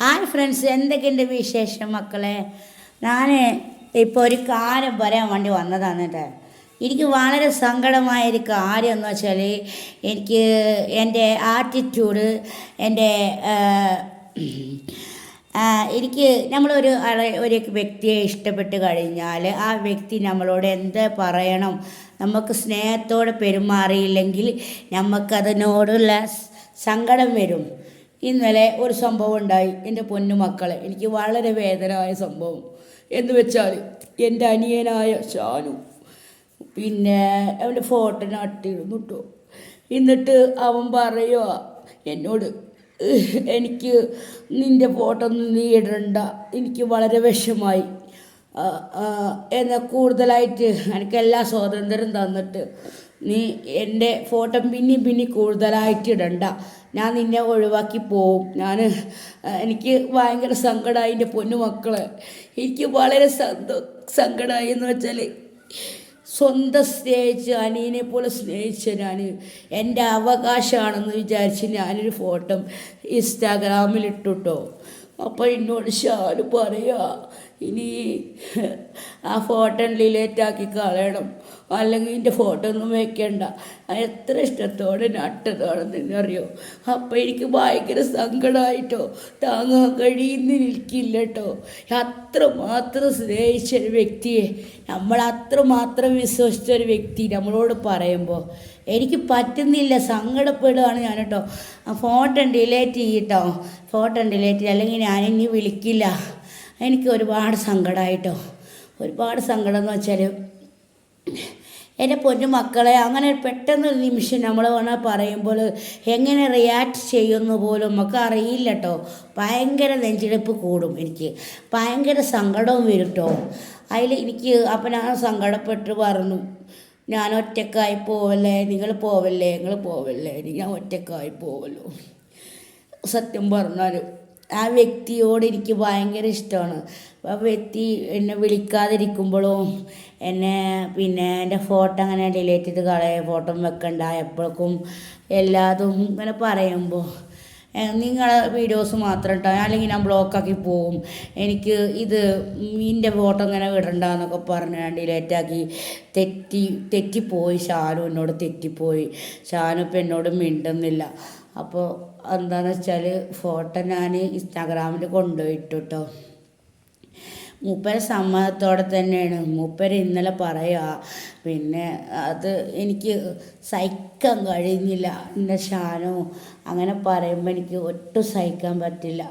Hi friends എന്തൊക്കെയുണ്ട് വിശേഷം മക്കളെ? ഞാൻ ഇപ്പോൾ ഒരു കാര്യം പറയാൻ വേണ്ടി വന്നതാണ് കേട്ടോ എനിക്ക് വളരെ സങ്കടമായ ഒരു കാര്യം എന്ന് വെച്ചാൽ എനിക്ക് എന്റെ ആറ്റിറ്റ്യൂഡ് എന്റെ എനിക്ക് നമ്മളൊരു ഒരു വ്യക്തിയെ ഇഷ്ടപ്പെട്ട് കഴിഞ്ഞാൽ ആ വ്യക്തി നമ്മളോട് എന്ത് പറയണം? നമുക്ക് സ്നേഹത്തോടെ പെരുമാറിയില്ലെങ്കിൽ നമുക്കതിനോടുള്ള സങ്കടം വരും. ഇന്നലെ ഒരു സംഭവം ഉണ്ടായി. എന്റെ പൊന്നു മക്കളെ എനിക്ക് വളരെ വേദനമായ സംഭവം. എന്ന് വെച്ചാൽ എന്റെ അനിയനായ ഷാനു പിന്നെ അവന്റെ ഫോട്ടോ നട്ടിരുന്നു കേട്ടോ എന്നിട്ട് അവൻ പറയുക എന്നോട് എനിക്ക് നിന്റെ ഫോട്ടോ ഒന്നും നീ ഇടണ്ട. എനിക്ക് വളരെ വിഷമായി ആ, കൂടുതലായിട്ട് എനിക്ക് എല്ലാ സ്വാതന്ത്ര്യം തന്നിട്ട് നീ എന്റെ ഫോട്ടോ പിന്നെയും പിന്നെയും കൂടുതലായിട്ട് ഇടണ്ട. ഞാൻ നിന്നെ ഒഴിവാക്കി പോവും. ഞാൻ എനിക്ക് ഭയങ്കര സങ്കടമായി എന്റെ പൊന്നു മക്കളെ. എനിക്ക് വളരെ സന്തോ സങ്കടമായി എന്ന് വെച്ചാൽ സ്വന്തം സ്നേഹിച്ച് അനിയനെ പോലെ സ്നേഹിച്ച ഞാൻ എന്റെ അവകാശമാണെന്ന് വിചാരിച്ച് ഞാനൊരു ഫോട്ടോ ഇൻസ്റ്റാഗ്രാമിൽ ഇട്ടുട്ടോ. അപ്പോൾ എന്നോട് ഷാൽ പറയാ ഇനി ആ ഫോട്ടോ ഡിലേറ്റ് ആക്കി കളയണം. അല്ലെങ്കിൽ എന്റെ ഫോട്ടോ ഒന്നും വെക്കണ്ട. എത്ര ഇഷ്ടത്തോടെ നട്ടതാണെന്ന് അറിയോ അപ്പോൾ എനിക്ക് ഭയങ്കര സങ്കടമായിട്ടോ താങ്ങാൻ കഴിയുന്ന നിൽക്കില്ല കേട്ടോ അത്രമാത്രം സ്നേഹിച്ച ഒരു വ്യക്തിയെ നമ്മൾ അത്രമാത്രം വിശ്വസിച്ച ഒരു വ്യക്തി നമ്മളോട് പറയുമ്പോൾ എനിക്ക് പറ്റുന്നില്ല സങ്കടപ്പെടുകയാണ് ഞാൻ കേട്ടോ. ആ ഫോട്ടോ ഡിലേറ്റ് ചെയ്യട്ടോ ഫോട്ടോ ഡിലേറ്റ് അല്ലെങ്കിൽ ഞാൻ ഇനി വിളിക്കില്ല. എനിക്ക് ഒരുപാട് സങ്കടമായിട്ടോ ഒരുപാട് സങ്കടം എന്ന് വെച്ചാൽ എന്റെ പൊന്നു മക്കളെ അങ്ങനെ പെട്ടെന്നൊരു നിമിഷം നമ്മൾ വേണം പറയുമ്പോൾ എങ്ങനെ റിയാക്ട് ചെയ്യുന്നു പോലും നമുക്ക് അറിയില്ല കേട്ടോ ഭയങ്കര നെഞ്ചിടിപ്പ് കൂടും എനിക്ക്. ഭയങ്കര സങ്കടവും വരും കേട്ടോ അതിൽ എനിക്ക് അപ്പം ഞാൻ സങ്കടപ്പെട്ട് പറഞ്ഞു ഞാൻ ഒറ്റക്കായി പോവല്ലേ? നിങ്ങൾ പോവല്ലേ? നിങ്ങൾ പോവല്ലേ? ഞാൻ ഒറ്റക്കായി പോവല്ലോ. സത്യം പറഞ്ഞാൽ ആ വ്യക്തിയോട് എനിക്ക് ഭയങ്കര ഇഷ്ടമാണ്. ആ വ്യക്തി എന്നെ വിളിക്കാതിരിക്കുമ്പോഴും എന്നെ പിന്നെ എന്റെ ഫോട്ടോ അങ്ങനെ ഡിലീറ്റ് ചെയ്ത് കളയുക ഫോട്ടോ വെക്കണ്ട എപ്പോഴേക്കും എല്ലാതും ഇങ്ങനെ പറയുമ്പോൾ നിങ്ങളെ വീഡിയോസ് മാത്രം ഇട്ടാൽ അല്ലെങ്കിൽ ഞാൻ ബ്ലോക്കാക്കി പോവും. എനിക്ക് ഇത് നിന്റെ ഫോട്ടോ ഇങ്ങനെ വിടണ്ട എന്നൊക്കെ പറഞ്ഞ് ഞാൻ ഡിലേറ്റാക്കി തെറ്റി തെറ്റിപ്പോയി. ഷാനു എന്നോട് തെറ്റിപ്പോയി. ഷാനു ഇപ്പം എന്നോട് മിണ്ടുന്നില്ല. അപ്പോൾ എന്താണെന്ന് വെച്ചാൽ ഫോട്ടോ ഞാൻ ഇൻസ്റ്റാഗ്രാമിൽ കൊണ്ടുപോയിട്ടു കേട്ടോ മൂപ്പരെ സമ്മതത്തോടെ തന്നെയാണ്. മൂപ്പര് ഇന്നലെ പറയുക പിന്നെ അത് എനിക്ക് സഹിക്കാൻ കഴിയുന്നില്ല. എന്റെ ഷാനോ അങ്ങനെ പറയുമ്പോൾ എനിക്ക് ഒട്ടും സഹിക്കാൻ പറ്റില്ല.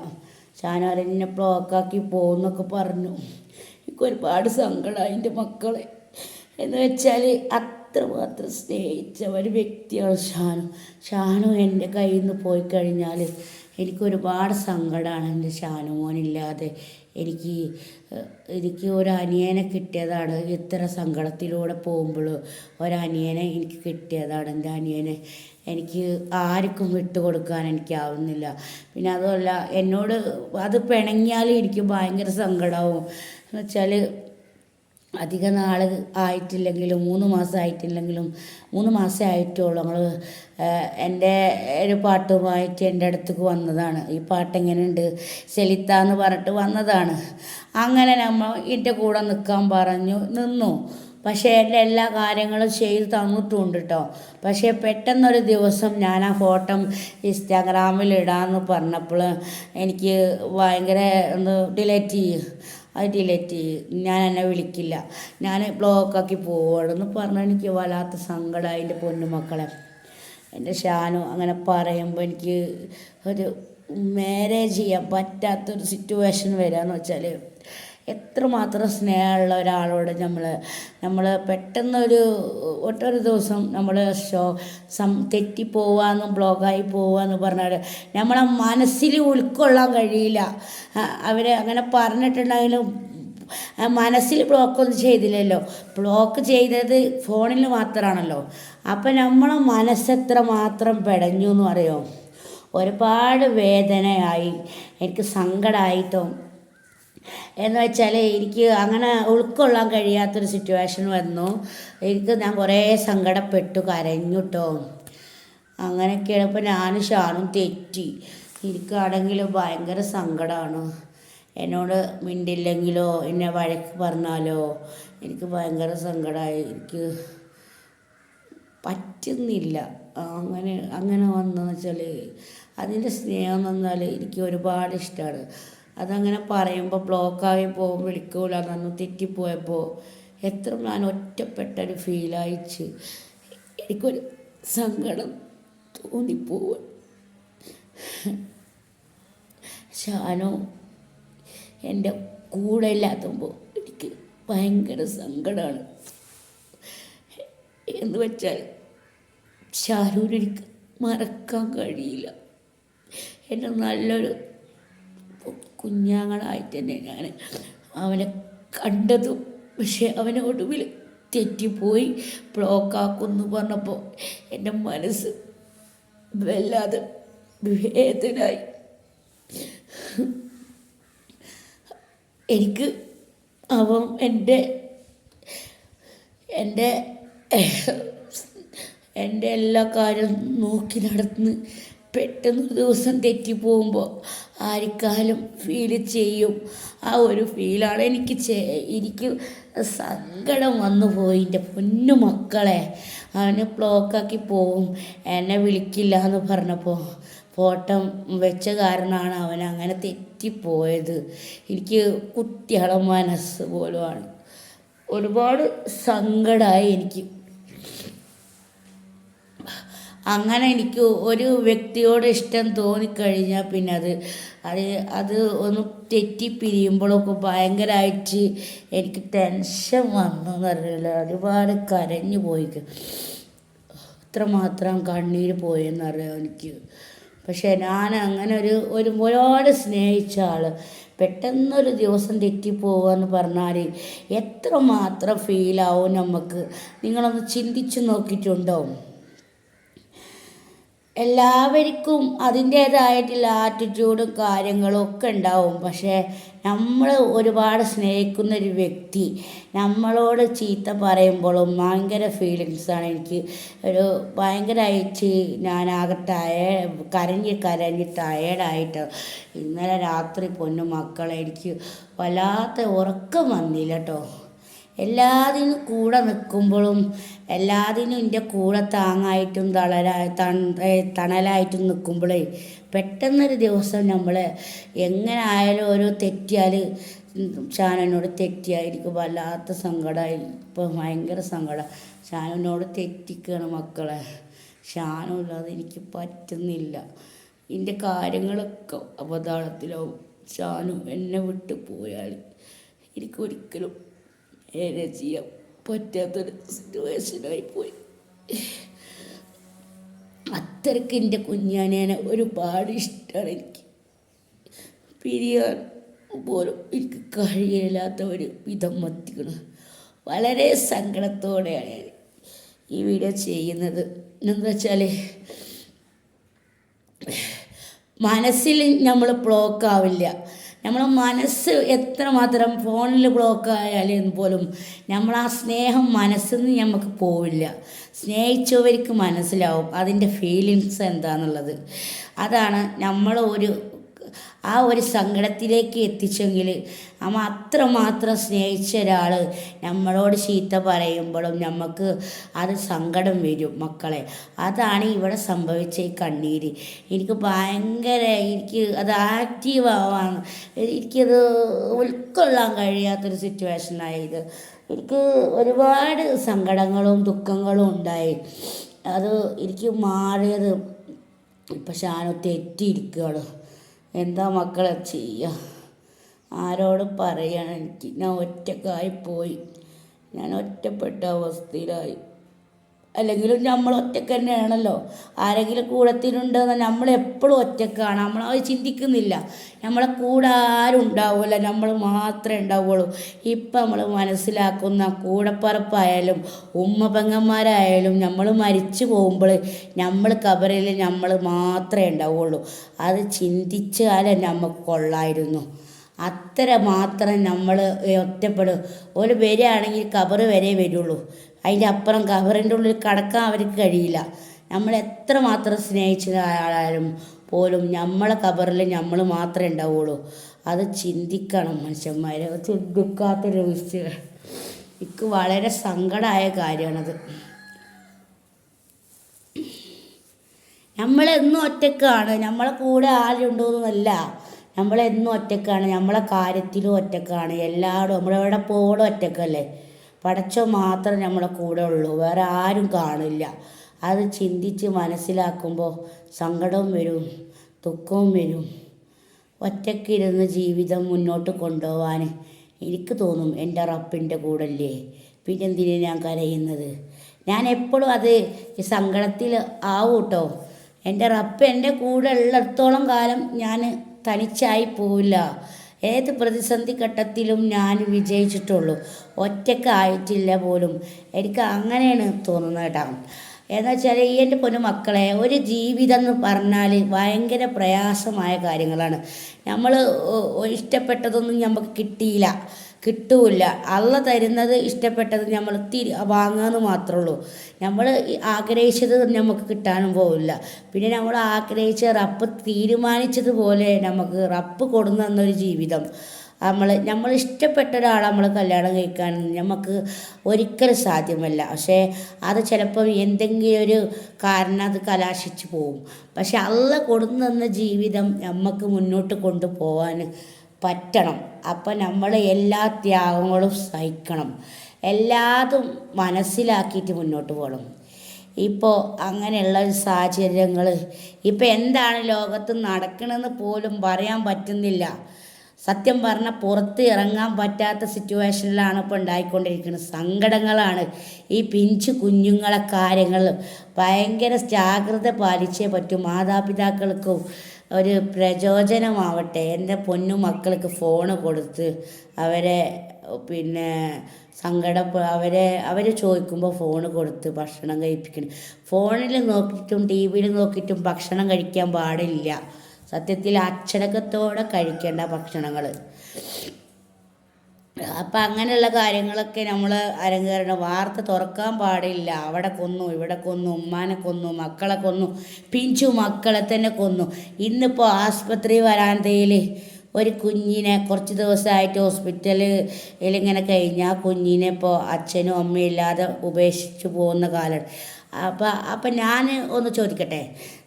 ഷാനു എന്നെ ബ്ലോക്കാക്കി പോകുന്നൊക്കെ പറഞ്ഞു. എനിക്ക് ഒരുപാട് സങ്കടമായി എന്റെ മക്കളെ. എന്ന് വെച്ചാൽ അത്രമാത്രം സ്നേഹിച്ച ഒരു വ്യക്തിയാണ് ഷാനു. ഷാനു എന്റെ കയ്യിൽ നിന്ന് പോയി കഴിഞ്ഞാൽ എനിക്ക് ഒരുപാട് സങ്കടമാണ് എന്റെ ഷാനു മോനില്ലാതെ. എനിക്ക് എനിക്ക് ഒരു അനിയനെ കിട്ടിയതാണ്. ഇത്ര സങ്കടത്തിലൂടെ പോകുമ്പോൾ ഒരനിയനെ എനിക്ക് കിട്ടിയതാണ്. എന്റെ അനിയനെ എനിക്ക് ആർക്കും വിട്ടുകൊടുക്കാൻ എനിക്കാവുന്നില്ല. പിന്നെ അതുമല്ല എന്നോട് അത് പിണങ്ങിയാൽ എനിക്ക് ഭയങ്കര സങ്കടമാവും എന്ന് വെച്ചാൽ അധിക നാൾ ആയിട്ടില്ലെങ്കിലും മൂന്ന് മാസം ആയിട്ടില്ലെങ്കിലും മൂന്ന് മാസം ആയിട്ടുള്ളൂ നമ്മൾ എന്റെ ഒരു പാട്ടുമായിട്ട് എന്റെ അടുത്തേക്ക് വന്നതാണ്. ഈ പാട്ട് എങ്ങനെയുണ്ട് ചെലിത്ത എന്ന് പറഞ്ഞിട്ട് വന്നതാണ്. അങ്ങനെ നമ്മൾ എന്റെ കൂടെ നിൽക്കാൻ പറഞ്ഞു നിന്നു. പക്ഷേ എന്റെ എല്ലാ കാര്യങ്ങളും ചെയ്ത് തന്നിട്ടുണ്ട് കേട്ടോ പക്ഷേ പെട്ടെന്നൊരു ദിവസം ഞാൻ ആ ഫോട്ടോ ഇൻസ്റ്റാഗ്രാമിൽ ഇടാമെന്ന് പറഞ്ഞപ്പോൾ എനിക്ക് ഭയങ്കര ഒന്ന് ഡിലേറ്റ് ചെയ്യും. അത് ഡിലേറ്റ് ചെയ്യും. ഞാൻ എന്നെ വിളിക്കില്ല. ഞാൻ ബ്ലോക്കാക്കി പോകണമെന്ന് പറഞ്ഞാൽ എനിക്ക് വല്ലാത്ത സങ്കടമായി എന്റെ പൊന്നുമക്കളെ എന്റെ ഷാനു അങ്ങനെ പറയുമ്പോൾ എനിക്ക് ഒരു മാരേജ് ചെയ്യാൻ പറ്റാത്തൊരു സിറ്റുവേഷൻ വരാമെന്ന് വെച്ചാൽ എത്രമാത്രം സ്നേഹമുള്ള ഒരാളോട് നമ്മൾ നമ്മൾ പെട്ടെന്നൊരു ഒട്ടൊരു ദിവസം നമ്മൾ ഷോ സം തെറ്റിപ്പോവാന്നും ബ്ലോഗായി പോവാന്ന് പറഞ്ഞാൽ നമ്മളെ മനസ്സിൽ ഉൾക്കൊള്ളാൻ കഴിയില്ല. അവരെ അങ്ങനെ പറഞ്ഞിട്ടുണ്ടെങ്കിലും മനസ്സിൽ ബ്ലോക്കൊന്നും ചെയ്തില്ലല്ലോ. ബ്ലോക്ക് ചെയ്തത് ഫോണിൽ മാത്രമാണല്ലോ അപ്പം നമ്മളെ മനസ്സെത്ര മാത്രം പെടഞ്ഞു എന്ന് അറിയോ? ഒരുപാട് വേദനയായി എനിക്ക് സങ്കടമായിട്ടോ എന്ന് വെച്ചാൽ എനിക്ക് അങ്ങനെ ഉൾക്കൊള്ളാൻ കഴിയാത്തൊരു സിറ്റുവേഷൻ വന്നു. എനിക്ക് ഞാൻ കുറേ സങ്കടപ്പെട്ടു കരഞ്ഞു കേട്ടോ അങ്ങനെയൊക്കെയാണ് ഇപ്പോൾ ഞാനും ഷാനും തെറ്റി. എനിക്കാണെങ്കിൽ ഭയങ്കര സങ്കടമാണ് എന്നോട് മിണ്ടില്ലെങ്കിലോ എന്നെ വഴക്ക് പറഞ്ഞാലോ എനിക്ക് ഭയങ്കര സങ്കടമായി എനിക്ക് പറ്റുന്നില്ല. അങ്ങനെ അങ്ങനെ വന്നതെന്ന് വെച്ചാൽ അതിന്റെ സ്നേഹം എന്ന് പറഞ്ഞാൽ എനിക്ക് ഒരുപാട് ഇഷ്ടമാണ് അതങ്ങനെ പറയുമ്പോൾ ബ്ലോക്കായി പോകും വിളിക്കൂല നന്നു തെറ്റിപ്പോയപ്പോൾ എത്ര ഞാൻ ഒറ്റപ്പെട്ടൊരു ഫീലായിച്ച് എനിക്കൊരു സങ്കടം തോന്നിപ്പോവുക ഷാനോ എന്റെ കൂടെ ഇല്ലാത്തുമ്പോൾ എനിക്ക് ഭയങ്കര സങ്കടമാണ് എന്ന് വെച്ചാൽ ഷാരൂന് മറക്കാൻ കഴിയില്ല. എന്റെ നല്ലൊരു കുഞ്ഞാങ്ങളായിട്ട് തന്നെ ഞാൻ അവനെ കണ്ടതും. പക്ഷെ അവനെ ഒടുവിൽ തെറ്റിപ്പോയി. ബ്ലോക്കാക്കുമെന്ന് പറഞ്ഞപ്പോൾ എന്റെ മനസ്സ് വല്ലാതെ വേദനായി എനിക്ക് അവൻ എന്റെ എന്റെ എന്റെ എല്ലാ കാര്യവും നോക്കി നടന്ന് പെട്ടെന്ന് ദിവസം തെറ്റി തെറ്റിപ്പോകുമ്പോൾ ആർക്കാലും ഫീൽ ചെയ്യും. ആ ഒരു ഫീലാണ് എനിക്ക് എനിക്ക് സങ്കടം വന്നു പോയി എന്റെ പൊന്നു മക്കളെ. അവനെ ബ്ലോക്കാക്കി പോവും. എന്നെ വിളിക്കില്ല എന്ന് പറഞ്ഞപ്പോൾ ഫോട്ടം വെച്ച കാരണമാണ് അവൻ അങ്ങനെ തെറ്റിപ്പോയത് എനിക്ക് കുട്ടികളെ മനസ്സ് പോലുമാണ്. ഒരുപാട് സങ്കടമായി എനിക്ക് അങ്ങനെ എനിക്ക് ഒരു വ്യക്തിയോട് ഇഷ്ടം തോന്നിക്കഴിഞ്ഞാൽ പിന്നെ അത് അത് അത് ഒന്ന് തെറ്റി പിരിയുമ്പോഴൊക്കെ ഭയങ്കരമായിട്ട് എനിക്ക് ടെൻഷൻ വന്നു എന്നറിയില്ല ഒരുപാട് കരഞ്ഞു പോയി ഇത്രമാത്രം കണ്ണീര് പോയെന്ന് പോയെന്നറിയാം എനിക്ക്. പക്ഷേ ഞാൻ അങ്ങനെ ഒരു ഒരു ഒരുപാട് സ്നേഹിച്ച ആൾ പെട്ടെന്നൊരു ദിവസം തെറ്റിപ്പോവുക എന്ന് പറഞ്ഞാൽ എത്രമാത്രം ഫീലാവും നമുക്ക്? നിങ്ങളൊന്ന് ചിന്തിച്ച് നോക്കിയിട്ടുണ്ടോ? എല്ലാവർക്കും അതിന്റേതായിട്ടുള്ള ആറ്റിറ്റ്യൂഡും കാര്യങ്ങളും ഒക്കെ ഉണ്ടാവും. പക്ഷേ നമ്മൾ ഒരുപാട് സ്നേഹിക്കുന്ന ഒരു വ്യക്തി നമ്മളോട് ചീത്ത പറയുമ്പോഴും ഭയങ്കര ഫീലിങ്സാണ് എനിക്ക് ഒരു ഭയങ്കരമായിട്ട് ഞാനാകെ ടയ കരഞ്ഞ് കരഞ്ഞ് ടയേർഡായിട്ട് ഇന്നലെ രാത്രി പൊന്നു മക്കളെ എനിക്ക് വല്ലാത്ത ഉറക്കം വന്നില്ല കേട്ടോ എല്ലാത്തിനും കൂടെ നിൽക്കുമ്പോഴും എല്ലാത്തിനും എന്റെ കൂടെ താങ്ങായിട്ടും തളരാ തണലായിട്ടും നിൽക്കുമ്പോഴേ പെട്ടെന്നൊരു ദിവസം നമ്മൾ എങ്ങനെ ആയാലും ഓരോ തെറ്റിയാൽ ഷാനോട് തെറ്റിയായിരിക്കും. വല്ലാത്ത സങ്കടമായി ഇപ്പോൾ ഭയങ്കര സങ്കടം. ഷാനോട് തെറ്റിക്കുകയാണ് മക്കളെ. ഷാനും ഇല്ലാതെ എനിക്ക് പറ്റുന്നില്ല. എന്റെ കാര്യങ്ങളൊക്കെ അവതാളത്തിലാവും ഷാനു എന്നെ വിട്ട് പോയാൽ എനിക്കൊരിക്കലും നേരെ ചെയ്യാൻ പറ്റാത്തൊരു സിറ്റുവേഷനായി പോയി അത്രയ്ക്ക് എന്റെ കുഞ്ഞാനേനെ ഒരുപാട് ഇഷ്ടമാണ് എനിക്ക് പിരിയാൻ പോലും എനിക്ക് കഴിയില്ലാത്ത ഒരു വിധം മത്തിക്കണം വളരെ സങ്കടത്തോടെയാണ് ഞാൻ ഈ വീഡിയോ ചെയ്യുന്നത് എന്താ വെച്ചാൽ മനസ്സിൽ നമ്മൾ ബ്ലോക്ക് ആവില്ല നമ്മൾ മനസ്സ് എത്രമാത്രം ഫോണിൽ ബ്ലോക്ക് ആയാലും പോലും നമ്മൾ ആ സ്നേഹം മനസ്സിൽ നിന്ന് നമുക്ക് പോവില്ല. സ്നേഹിച്ചവർക്ക് മനസ്സിലാവും അതിന്റെ ഫീലിങ്സ് എന്താണെന്നുള്ളത് അതാണ് നമ്മൾ ഒരു ആ ഒരു സങ്കടത്തിലേക്ക് എത്തിച്ചെങ്കിൽ നമ്മൾ അത്രമാത്രം സ്നേഹിച്ച ഒരാൾ നമ്മളോട് ചീത്ത പറയുമ്പോഴും നമുക്ക് അത് സങ്കടം വരും മക്കളെ. അതാണ് ഇവിടെ സംഭവിച്ച ഈ കണ്ണീര്. എനിക്ക് ഭയങ്കര എനിക്ക് അത് ആക്റ്റീവ് ആവാൻ എനിക്കത് ഉൾക്കൊള്ളാൻ കഴിയാത്തൊരു സിറ്റുവേഷനായത് എനിക്ക് ഒരുപാട് സങ്കടങ്ങളും ദുഃഖങ്ങളും ഉണ്ടായി. അത് എനിക്ക് മാറിയത് ഇപ്പം ഷാനു തെറ്റിയിരിക്കുകയാണ് എന്താ മക്കളെ ചെയ്യുക ആരോട് പറയണം? എനിക്ക് ഞാൻ ഒറ്റക്കായി പോയി. ഞാൻ ഒറ്റപ്പെട്ട അവസ്ഥയിലായി. അല്ലെങ്കിലും നമ്മൾ ഒറ്റയ്ക്ക് തന്നെയാണല്ലോ. ആരെങ്കിലും കൂടത്തിനുണ്ടെന്ന് നമ്മൾ എപ്പോഴും ഒറ്റക്കാണ്. നമ്മൾ അത് ചിന്തിക്കുന്നില്ല. നമ്മളെ കൂടെ ആരും ഉണ്ടാവില്ല നമ്മൾ മാത്രമേ ഉണ്ടാവുള്ളൂ. ഇപ്പം നമ്മൾ മനസ്സിലാക്കുന്ന കൂടപ്പറപ്പായാലും ഉമ്മ പെങ്ങന്മാരായാലും നമ്മൾ മരിച്ചു പോകുമ്പോൾ നമ്മൾ കബറിൽ നമ്മൾ മാത്രമേ ഉണ്ടാവുള്ളൂ. അത് ചിന്തിച്ചാലേ നമുക്ക് കൊള്ളായിരുന്നു. അത്ര മാത്രം നമ്മൾ ഒറ്റപ്പെടും. ഒരു വരികയാണെങ്കിൽ കബറ് വരെ വരുള്ളൂ. അതിന്റെ അപ്പുറം കവറിന്റെ ഉള്ളിൽ കടക്കാൻ അവർക്ക് കഴിയില്ല. നമ്മൾ എത്ര മാത്രം സ്നേഹിച്ച ആളായാലും പോലും നമ്മളെ കബറിൽ നമ്മൾ മാത്രമേ ഉണ്ടാവുള്ളൂ. അത് ചിന്തിക്കണം മനുഷ്യന്മാർ ചിന്തിക്കാത്തൊരു വിഷയം എനിക്ക് വളരെ സങ്കടമായ കാര്യമാണത്. നമ്മളെന്നും ഒറ്റക്കാണ്. നമ്മളെ കൂടെ ആരുണ്ടോന്നല്ല നമ്മളെന്നും ഒറ്റക്കാണ്. നമ്മളെ കാര്യത്തിലും ഒറ്റക്കാണ്. എല്ലാവരും നമ്മളെവിടെ പോകണം ഒറ്റക്കല്ലേ. പടച്ചോ മാത്രം നമ്മളെ കൂടെ ഉള്ളൂ. വേറെ ആരും കാണില്ല. അത് ചിന്തിച്ച് മനസ്സിലാക്കുമ്പോൾ സങ്കടവും വരും ദുഃഖവും വരും. ഒറ്റക്കിരുന്ന് ജീവിതം മുന്നോട്ട് കൊണ്ടുപോകാൻ എനിക്ക് തോന്നും എന്റെ റബ്ബിന്റെ കൂടല്ലേ പിന്നെ ഞാൻ കരയുന്നത്? ഞാൻ എപ്പോഴും അത് ഈ സങ്കടത്തിൽ ആവും കേട്ടോ എന്റെ റബ്ബ് എന്റെ കൂടെ ഉള്ളിടത്തോളം കാലം ഞാൻ തനിച്ചായി പോവില്ല. ഏത് പ്രതിസന്ധി ഘട്ടത്തിലും ഞാൻ വിജയിച്ചിട്ടുള്ളൂ. ഒറ്റക്കായിട്ടില്ല പോലും. എനിക്ക് അങ്ങനെയാണ് തോന്നുന്നത് കേട്ടോ. എന്ന് വെച്ചാൽ ഈ എന്റെ പൊന്നു മക്കളെ ഒരു ജീവിതം എന്ന് പറഞ്ഞാൽ ഭയങ്കര പ്രയാസമായ കാര്യങ്ങളാണ്. നമ്മൾ ഇഷ്ടപ്പെട്ടതൊന്നും നമുക്ക് കിട്ടിയില്ല. കിട്ടൂല. അള്ള തരുന്നത് ഇഷ്ടപ്പെട്ടത് നമ്മൾ തിരി വാങ്ങാന്ന് മാത്രമേ ഉള്ളൂ നമ്മൾ ആഗ്രഹിച്ചത് നമുക്ക് കിട്ടാനും പോവില്ല. പിന്നെ നമ്മൾ ആഗ്രഹിച്ച റപ്പ് തീരുമാനിച്ചതുപോലെ നമുക്ക് റപ്പ് തന്നൊരു ജീവിതം. നമ്മൾ നമ്മൾ ഇഷ്ടപ്പെട്ട ഒരാളെ നമ്മൾ കല്യാണം കഴിക്കാൻ നമുക്ക് ഒരിക്കലും സാധ്യമല്ല. പക്ഷേ അത് ചിലപ്പോൾ എന്തെങ്കിലും ഒരു കാരണം അത് കലാശിച്ച് പോകും പക്ഷെ അള്ള കൊടുന്ന ജീവിതം നമുക്ക് മുന്നോട്ട് കൊണ്ടുപോകാൻ പറ്റണം. അപ്പം നമ്മൾ എല്ലാ ത്യാഗങ്ങളും സഹിക്കണം. എല്ലാതും മനസ്സിലാക്കിയിട്ട് മുന്നോട്ട് പോകണം. ഇപ്പോൾ അങ്ങനെയുള്ള സാഹചര്യങ്ങൾ ഇപ്പോൾ എന്താണ് ലോകത്ത് നടക്കണമെന്ന് പോലും പറയാൻ പറ്റുന്നില്ല. സത്യം പറഞ്ഞാൽ പുറത്ത് ഇറങ്ങാൻ പറ്റാത്ത സിറ്റുവേഷനിലാണ് ഇപ്പോൾ ഉണ്ടായിക്കൊണ്ടിരിക്കുന്നത് സങ്കടങ്ങളാണ്. ഈ പിഞ്ച് കുഞ്ഞുങ്ങളെ കാര്യങ്ങൾ ഭയങ്കര ജാഗ്രത പാലിച്ചേ പറ്റൂ. മാതാപിതാക്കൾക്കും ഒരു പ്രചോദനമാവട്ടെ. എന്റെ പൊന്നു മക്കൾക്ക് ഫോണ് കൊടുത്ത് അവരെ പിന്നെ സങ്കട അവരെ അവർ ചോദിക്കുമ്പോൾ ഫോണ് കൊടുത്ത് ഭക്ഷണം കഴിപ്പിക്കണം. ഫോണിൽ നോക്കിയിട്ടും ടി വിയിൽ നോക്കിയിട്ടും ഭക്ഷണം കഴിക്കാൻ പാടില്ല. സത്യത്തിൽ അച്ചടക്കത്തോടെ കഴിക്കേണ്ട ഭക്ഷണങ്ങൾ അപ്പം അങ്ങനെയുള്ള കാര്യങ്ങളൊക്കെ നമ്മൾ അരങ്ങേറണം വാർത്ത തുറക്കാൻ പാടില്ല. അവിടെ കൊന്നു ഇവിടെ കൊന്നു ഉമ്മാനെ കൊന്നു മക്കളെ കൊന്നു പിഞ്ചു മക്കളെ തന്നെ കൊന്നു. ഇന്നിപ്പോൾ ആസ്പത്രി വരാന്തയിൽ ഒരു കുഞ്ഞിനെ കുറച്ച് ദിവസമായിട്ട് ഹോസ്പിറ്റലിൽ ഇങ്ങനെ കഴിഞ്ഞാൽ കുഞ്ഞിനെ ഇപ്പോൾ അച്ഛനും അമ്മയും ഇല്ലാതെ ഉപേക്ഷിച്ച് പോകുന്ന കാലം. അപ്പം അപ്പം ഞാൻ ഒന്ന് ചോദിക്കട്ടെ?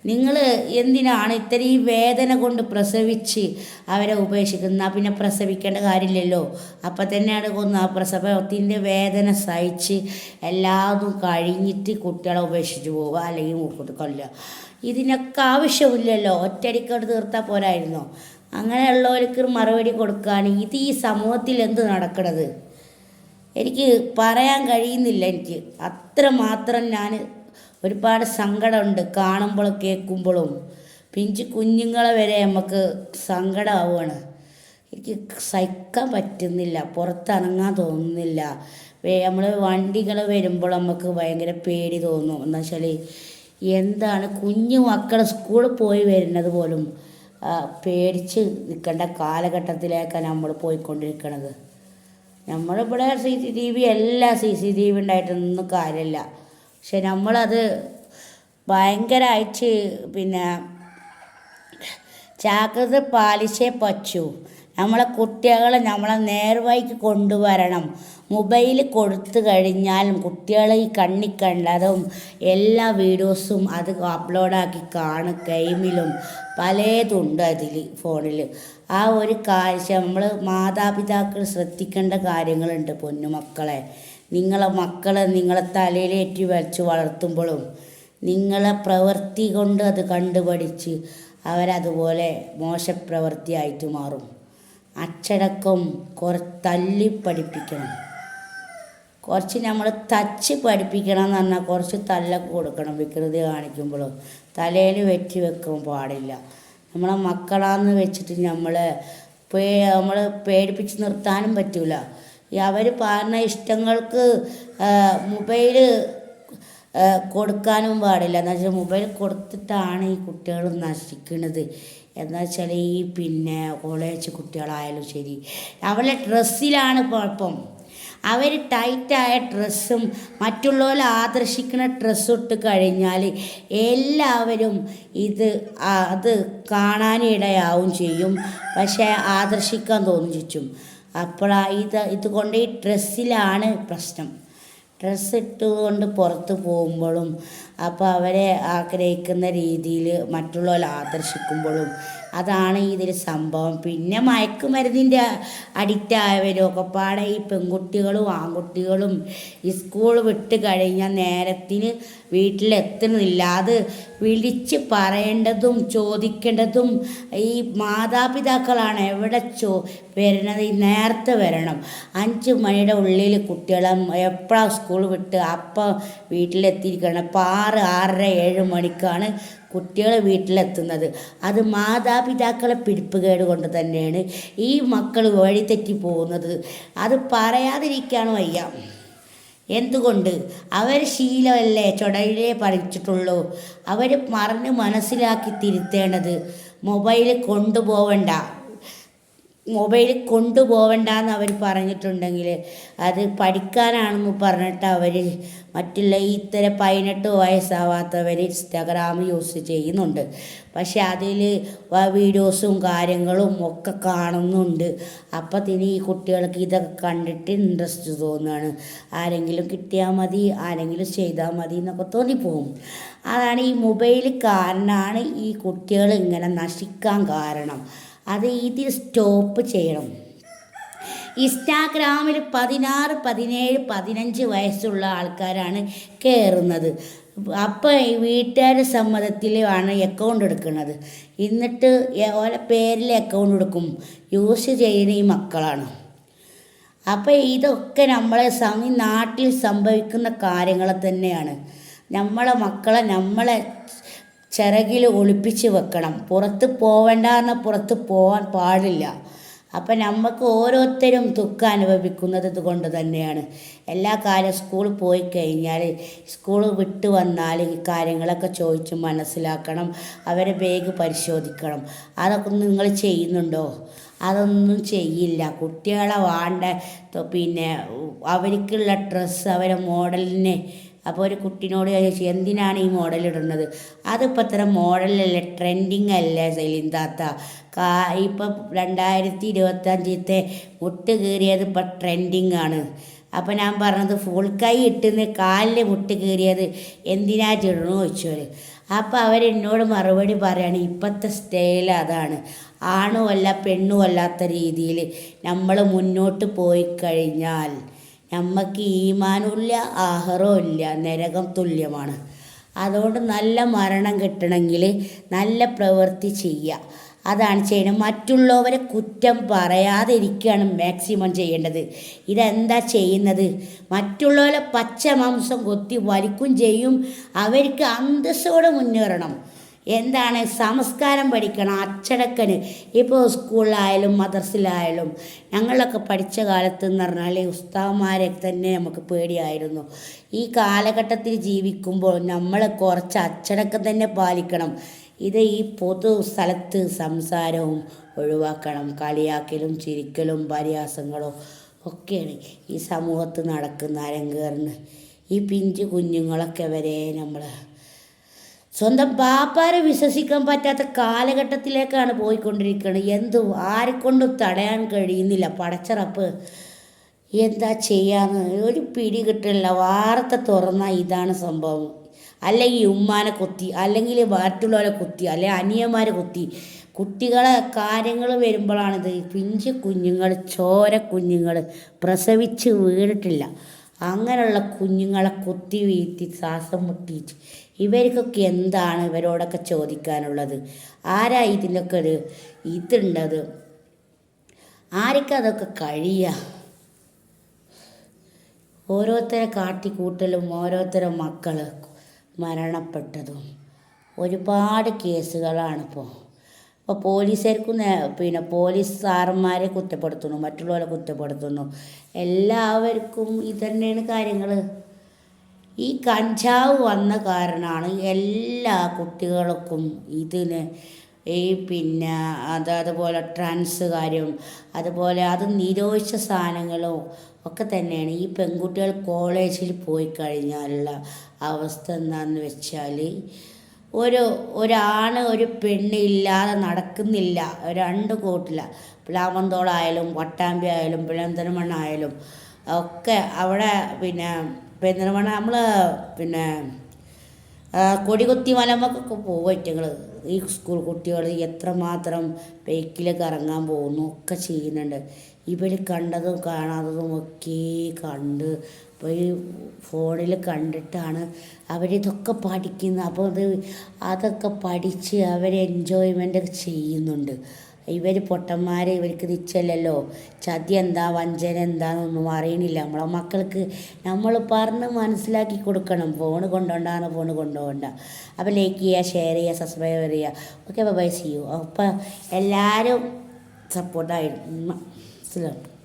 നിങ്ങൾ എന്തിനാണ് ഇത്രയും വേദന കൊണ്ട് പ്രസവിച്ച് അവരെ ഉപേക്ഷിക്കുന്ന പിന്നെ പ്രസവിക്കേണ്ട കാര്യമില്ലല്ലോ. അപ്പം തന്നെയാണ് കൊന്ന് ആ പ്രസവത്തിന്റെ വേദന സഹിച്ച് എല്ലാതും കഴിഞ്ഞിട്ട് കുട്ടികളെ ഉപേക്ഷിച്ച് പോവുക അല്ലെങ്കിൽ മൂക്കത്ത് കൊല്ലുക. ഇതിനൊക്കെ ആവശ്യമില്ലല്ലോ. ഒറ്റയടിക്കോട് തീർത്താൽ പോരായിരുന്നോ? അങ്ങനെയുള്ളവർക്ക് മറുപടി കൊടുക്കാൻ ഇത് ഈ സമൂഹത്തിൽ എന്ത് നടക്കണത്? എനിക്ക് പറയാൻ കഴിയുന്നില്ല എനിക്ക്. അത്ര മാത്രം ഞാൻ ഒരുപാട് സങ്കടമുണ്ട്. കാണുമ്പോഴും കേൾക്കുമ്പോഴും. പിഞ്ചു കുഞ്ഞുങ്ങളെ വരെ നമുക്ക് സങ്കടമാവുകയാണ് എനിക്ക് സഹിക്കാൻ പറ്റുന്നില്ല. പുറത്തിറങ്ങാൻ തോന്നുന്നില്ല. നമ്മൾ വണ്ടികൾ വരുമ്പോൾ നമുക്ക് ഭയങ്കര പേടി തോന്നും. എന്ന് വെച്ചാൽ എന്താണ് കുഞ്ഞു മക്കൾ സ്കൂളിൽ പോയി വരുന്നത് പോലും പേടിച്ച് നിൽക്കേണ്ട കാലഘട്ടത്തിലേക്കാണ് നമ്മൾ പോയിക്കൊണ്ടിരിക്കുന്നത് നമ്മളിവിടെ സി സി ടി വി എല്ലാ സി സി ടി വി ഉണ്ടായിട്ടൊന്നും കാര്യമില്ല. പക്ഷെ നമ്മളത് ഭയങ്കരമായിട്ട് പിന്നെ ജാഗ്രത പാലിച്ചേ പറ്റൂ. നമ്മളെ കുട്ടികളെ നമ്മളെ നേർവഴിക്ക് കൊണ്ടുവരണം. മൊബൈൽ കൊടുത്തു കഴിഞ്ഞാലും കുട്ടികളെ ഈ കണ്ണി കണ്ടതും എല്ലാ വീഡിയോസും അത് അപ്ലോഡാക്കി കാണും ഗെയിമിലും. പലതുണ്ട് അതിൽ ഫോണിൽ. ആ ഒരു കാഴ്ച നമ്മൾ മാതാപിതാക്കൾ ശ്രദ്ധിക്കേണ്ട കാര്യങ്ങളുണ്ട് പൊന്നുമക്കളെ. നിങ്ങളെ മക്കളെ നിങ്ങളെ തലയിലേറ്റി വരച്ച് വളർത്തുമ്പോഴും നിങ്ങളെ പ്രവൃത്തി കൊണ്ട് അത് കണ്ടുപഠിച്ച് അവരതുപോലെ മോശപ്രവൃത്തിയായിട്ട് മാറും. അച്ചടക്കം കുറ തല്ലി പഠിപ്പിക്കണം. കുറച്ച് നമ്മൾ തച്ച് പഠിപ്പിക്കണം എന്ന് പറഞ്ഞാൽ കുറച്ച് തല്ലൊക്കെ കൊടുക്കണം വികൃതി കാണിക്കുമ്പോഴും തലയിൽ വെറ്റി വെക്കാൻ പാടില്ല. നമ്മളെ മക്കളാന്ന് വെച്ചിട്ട് നമ്മൾ പേ നമ്മൾ പേടിപ്പിച്ച് നിർത്താനും പറ്റില്ല അവർ പറഞ്ഞ ഇഷ്ടങ്ങൾക്ക് മൊബൈൽ കൊടുക്കാനും പാടില്ല. എന്ന് വെച്ചാൽ മൊബൈൽ കൊടുത്തിട്ടാണ് ഈ കുട്ടികൾ നശിക്കുന്നത് എന്ന് വെച്ചാൽ ഈ പിന്നെ കോളേജ് കുട്ടികളായാലും ശരി. അവളെ ഡ്രസ്സിലാണ് കുഴപ്പം. അവർ ടൈറ്റായ ഡ്രസ്സും മറ്റുള്ളവരെ ആദർശിക്കുന്ന ഡ്രസ്സും ഇട്ട് കഴിഞ്ഞാൽ എല്ലാവരും ഇത് അത് കാണാനിടയാവും ചെയ്യും. പക്ഷേ ആദർശിക്കാൻ തോന്നും ചുറ്റും അപ്പോഴാ ഇത് ഇതുകൊണ്ട് ഈ ഡ്രസ്സിലാണ് പ്രശ്നം. ഡ്രസ്സ് ഇട്ടുകൊണ്ട് പുറത്ത് പോകുമ്പോഴും അപ്പോൾ അവരെ ആഗ്രഹിക്കുന്ന രീതിയിൽ മറ്റുള്ളവരെ ആദർശിക്കുമ്പോഴും അതാണ് ഇതിൽ സംഭവം. പിന്നെ മയക്കുമരുന്നിന്റെ അഡിക്റ്റ് ആയവരും ഒക്കെ പാടെ ഈ പെൺകുട്ടികളും ആൺകുട്ടികളും ഈ സ്കൂൾ വിട്ട് കഴിഞ്ഞാൽ നേരത്തിന് വീട്ടിലെത്തുന്നില്ല. അത് വിളിച്ച് പറയേണ്ടതും ചോദിക്കേണ്ടതും ഈ മാതാപിതാക്കളാണ് എവിടെ ചോ വരുന്നത്. ഈ നേരത്തെ വരണം. അഞ്ച് മണിയുടെ ഉള്ളിൽ കുട്ടികളെ എപ്പോഴാണ് സ്കൂൾ വിട്ട് അപ്പം വീട്ടിലെത്തിയിരിക്കണം അപ്പം ആറ് ആറര ഏഴ് മണിക്കാണ് കുട്ടികൾ വീട്ടിലെത്തുന്നത്. അത് മാതാപിതാക്കളെ പിടിപ്പുകേട് കൊണ്ട് തന്നെയാണ് ഈ മക്കൾ വഴിതെറ്റി പോകുന്നത്. അത് പറയാതിരിക്കാണ് വയ്യ. എന്തുകൊണ്ട്? അവർ ശീലമല്ലേ? ചുടയിലേ പഠിച്ചിട്ടുള്ളൂ. അവർ മറന്ന് മനസ്സിലാക്കി തിരുത്തേണ്ടത് മൊബൈൽ കൊണ്ടുപോവണ്ട. മൊബൈൽ കൊണ്ടുപോവണ്ടെന്ന് അവർ പറഞ്ഞിട്ടുണ്ടെങ്കിൽ അത് പഠിക്കാനാണെന്ന് പറഞ്ഞിട്ട് അവർ മറ്റുള്ള ഇത്തരം പതിനെട്ട് വയസ്സാവാത്തവർ ഇൻസ്റ്റാഗ്രാം യൂസ് ചെയ്യുന്നുണ്ട്. പക്ഷെ അതിൽ വീഡിയോസും കാര്യങ്ങളും ഒക്കെ കാണുന്നുണ്ട്. അപ്പം തന്നെ ഈ കുട്ടികൾക്ക് ഇതൊക്കെ കണ്ടിട്ട് ഇൻട്രസ്റ്റ് തോന്നുകയാണ് ആരെങ്കിലും കിട്ടിയാൽ മതി ആരെങ്കിലും ചെയ്താൽ മതി എന്നൊക്കെ തോന്നിപ്പോകും അതാണ് ഈ മൊബൈൽ കാരണമാണ് ഈ കുട്ടികൾ ഇങ്ങനെ നശിക്കാൻ കാരണം. അത് ഇതിൽ സ്റ്റോപ്പ് ചെയ്യണം. ഇൻസ്റ്റാഗ്രാമിൽ പതിനാറ് പതിനേഴ് പതിനഞ്ച് വയസ്സുള്ള ആൾക്കാരാണ് കയറുന്നത്. അപ്പോൾ ഈ വീട്ടുകാരുടെ സമ്മതത്തിലാണ് അക്കൗണ്ട് എടുക്കുന്നത്. എന്നിട്ട് ഓരോ പേരിൽ അക്കൗണ്ട് എടുക്കും. യൂസ് ചെയ്യുന്ന ഈ മക്കളാണ്. അപ്പോൾ ഇതൊക്കെ നമ്മളെ സം നാട്ടിൽ സംഭവിക്കുന്ന കാര്യങ്ങൾ തന്നെയാണ്. നമ്മളെ മക്കളെ നമ്മളെ ചിറകിൽ ഒളിപ്പിച്ച് വെക്കണം. പുറത്ത് പോവേണ്ട പറഞ്ഞാൽ പുറത്ത് പോകാൻ പാടില്ല. അപ്പം നമുക്ക് ഓരോരുത്തരും ദുഃഖം അനുഭവിക്കുന്നത് ഇതുകൊണ്ട് തന്നെയാണ്. എല്ലാ കാര്യം സ്കൂളിൽ പോയി കഴിഞ്ഞാൽ സ്കൂൾ വിട്ട് വന്നാൽ ഈ കാര്യങ്ങളൊക്കെ ചോദിച്ച് മനസ്സിലാക്കണം അവരെ ബാഗ് പരിശോധിക്കണം. അതൊക്കെ നിങ്ങൾ ചെയ്യുന്നുണ്ടോ? അതൊന്നും ചെയ്യില്ല. കുട്ടികളെ വേണ്ട. പിന്നെ അവർക്കുള്ള ഡ്രസ്സ് അവരെ മോഡലിനെ അപ്പോൾ ഒരു കുട്ടിനോട് ചോദിച്ചു എന്തിനാണ് ഈ മോഡൽ ഇടുന്നത്? അതിപ്പോൾ ഇത്ര മോഡലല്ലേ ട്രെൻഡിങ് അല്ലേ സെലിന്താത്ത കാ ഇപ്പം രണ്ടായിരത്തി ഇരുപത്തഞ്ചത്തെ മുട്ട് കീറിയത് ഇപ്പം ട്രെൻഡിങ് ആണ്. അപ്പം ഞാൻ പറഞ്ഞത് ഫുൾ കൈ ഇട്ടുന്ന കാലിൽ മുട്ട് കീറിയത് എന്തിനാ ചിടണു ചോദിച്ചവർ അപ്പോൾ അവരെന്നോട് മറുപടി പറയാണ് ഇപ്പോഴത്തെ സ്റ്റൈൽ അതാണ്. ആണുമല്ല പെണ്ണുമല്ലാത്ത രീതിയിൽ നമ്മൾ മുന്നോട്ട് പോയി കഴിഞ്ഞാൽ നമുക്ക് ഈമാനുമില്ല ആഹാരവും ഇല്ല നരകം തുല്യമാണ്. അതുകൊണ്ട് നല്ല മരണം കിട്ടണമെങ്കിൽ നല്ല പ്രവൃത്തി ചെയ്യുക അതാണ് ചെയ്യണം മറ്റുള്ളവരെ കുറ്റം പറയാതിരിക്കുകയാണ് മാക്സിമം ചെയ്യേണ്ടത്. ഇതെന്താ ചെയ്യുന്നത്? മറ്റുള്ളവരെ പച്ച മാംസം കൊത്തി വലിക്കും ചെയ്യും. അവർക്ക് അന്തസ്സോടെ മുന്നേറണം. എന്താണ് സംസ്കാരം പഠിക്കണം അച്ചടക്കന്. ഇപ്പോൾ സ്കൂളിലായാലും മദർസിലായാലും ഞങ്ങളൊക്കെ പഠിച്ച കാലത്ത് എന്ന് പറഞ്ഞാൽ ഉസ്താവന്മാരെ തന്നെ നമുക്ക് പേടിയായിരുന്നു. ഈ കാലഘട്ടത്തിൽ ജീവിക്കുമ്പോൾ നമ്മൾ കുറച്ച് അച്ചടക്കം തന്നെ പാലിക്കണം. ഇത് ഈ പൊതു സ്ഥലത്ത് സംസാരവും ഒഴിവാക്കണം. കളിയാക്കലും ചിരിക്കലും പരിഹാസങ്ങളും ഒക്കെയാണ് ഈ സമൂഹത്ത് നടക്കുന്ന അരങ്ങേറിന് ഈ പിഞ്ചു കുഞ്ഞുങ്ങളൊക്കെ വരെ നമ്മൾ സ്വന്തം ബാപ്പാരെ വിശ്വസിക്കാൻ പറ്റാത്ത കാലഘട്ടത്തിലേക്കാണ് പോയിക്കൊണ്ടിരിക്കുന്നത് എന്തു ആരെക്കൊണ്ടും തടയാൻ കഴിയുന്നില്ല. പടച്ചറപ്പ് എന്താ ചെയ്യാന്ന്? ഒരു പിടി കിട്ടില്ല വാർത്ത തുറന്നാൽ ഇതാണ് സംഭവം. അല്ലെങ്കിൽ ഉമ്മാനെ കുത്തി അല്ലെങ്കിൽ മറ്റുള്ളവരെ കുത്തി അല്ലെങ്കിൽ അനിയന്മാരെ കുത്തി. കുട്ടികളെ കാര്യങ്ങൾ വരുമ്പോഴാണിത്. പിഞ്ച് കുഞ്ഞുങ്ങൾ ചോര കുഞ്ഞുങ്ങൾ പ്രസവിച്ച് വീണിട്ടില്ല. അങ്ങനെയുള്ള കുഞ്ഞുങ്ങളെ കുത്തി വീഴ്ത്തി ശ്വാസം മുട്ടിയിട്ട് ഇവർക്കൊക്കെ എന്താണ് ഇവരോടൊക്കെ ചോദിക്കാനുള്ളത്? ആരാ ഇതിലൊക്കെ ഒരു ഇതുണ്ടത്? ആർക്കതൊക്കെ കഴിയുക ഓരോരുത്തരെ കാട്ടിക്കൂട്ടലും ഓരോരുത്തരെ മക്കൾ മരണപ്പെട്ടതും. ഒരുപാട് കേസുകളാണിപ്പോൾ ഇപ്പോൾ പോലീസുകാർക്കും പിന്നെ പോലീസ് സാറന്മാരെ കുറ്റപ്പെടുത്തുന്നു മറ്റുള്ളവരെ കുറ്റപ്പെടുത്തുന്നു. എല്ലാവർക്കും ഇതന്നെയാണ് കാര്യങ്ങൾ ഈ കഞ്ചാവ് വന്ന കാരണമാണ് എല്ലാ കുട്ടികൾക്കും ഇതിന് ഈ പിന്നെ അത് അതുപോലെ ട്രാൻസ് കാര്യം അതുപോലെ അത് നിരോധിച്ച സാധനങ്ങളും ഒക്കെ തന്നെയാണ്. ഈ പെൺകുട്ടികൾ കോളേജിൽ പോയി കഴിഞ്ഞാലുള്ള അവസ്ഥ എന്താണെന്ന് വെച്ചാൽ ഒരു ഒരാണ് ഒരു പെണ്ണ് ഇല്ലാതെ നടക്കുന്നില്ല. രണ്ട് കൂട്ടില്ല പ്ലാമന്തോളായാലും വട്ടാമ്പി ആയാലും പിളന്തരമണ്ണായാലും ഒക്കെ അവിടെ പിന്നെ പെരിന്തൽമണ്ണ നമ്മൾ പിന്നെ കൊടികുത്തി മലമൊക്കെ പോകും ഏറ്റങ്ങൾ ഈ സ്കൂൾ കുട്ടികൾ എത്രമാത്രം ബൈക്കിലൊക്കെ ഇറങ്ങാൻ പോകുന്നു ഒക്കെ ചെയ്യുന്നുണ്ട്. ഇവർ കണ്ടതും കാണാത്തതും ഒക്കെ കണ്ട് അപ്പോൾ ഈ ഫോണിൽ കണ്ടിട്ടാണ് അവരിതൊക്കെ പഠിക്കുന്നത്. അപ്പോൾ അത് അതൊക്കെ പഠിച്ച് അവർ എൻജോയ്മെന്റ് ചെയ്യുന്നുണ്ട്. ഇവർ പൊട്ടന്മാർ ഇവർക്ക് നിച്ചല്ലല്ലോ ചതി എന്താ വഞ്ചന എന്താണെന്നൊന്നും അറിയണില്ല. നമ്മളെ മക്കൾക്ക് നമ്മൾ പറഞ്ഞ് മനസ്സിലാക്കി കൊടുക്കണം. ഫോണ് കൊണ്ടുകൊണ്ടാണ് ഫോണ് കൊണ്ടുപോകണ്ട അപ്പോൾ ലൈക്ക് ചെയ്യുക ഷെയർ ചെയ്യുക സബ്സ്ക്രൈബ് ചെയ്യുക. ഓക്കെ ബൈ സി യു എല്ലാവരും സപ്പോർട്ടായിരുന്നു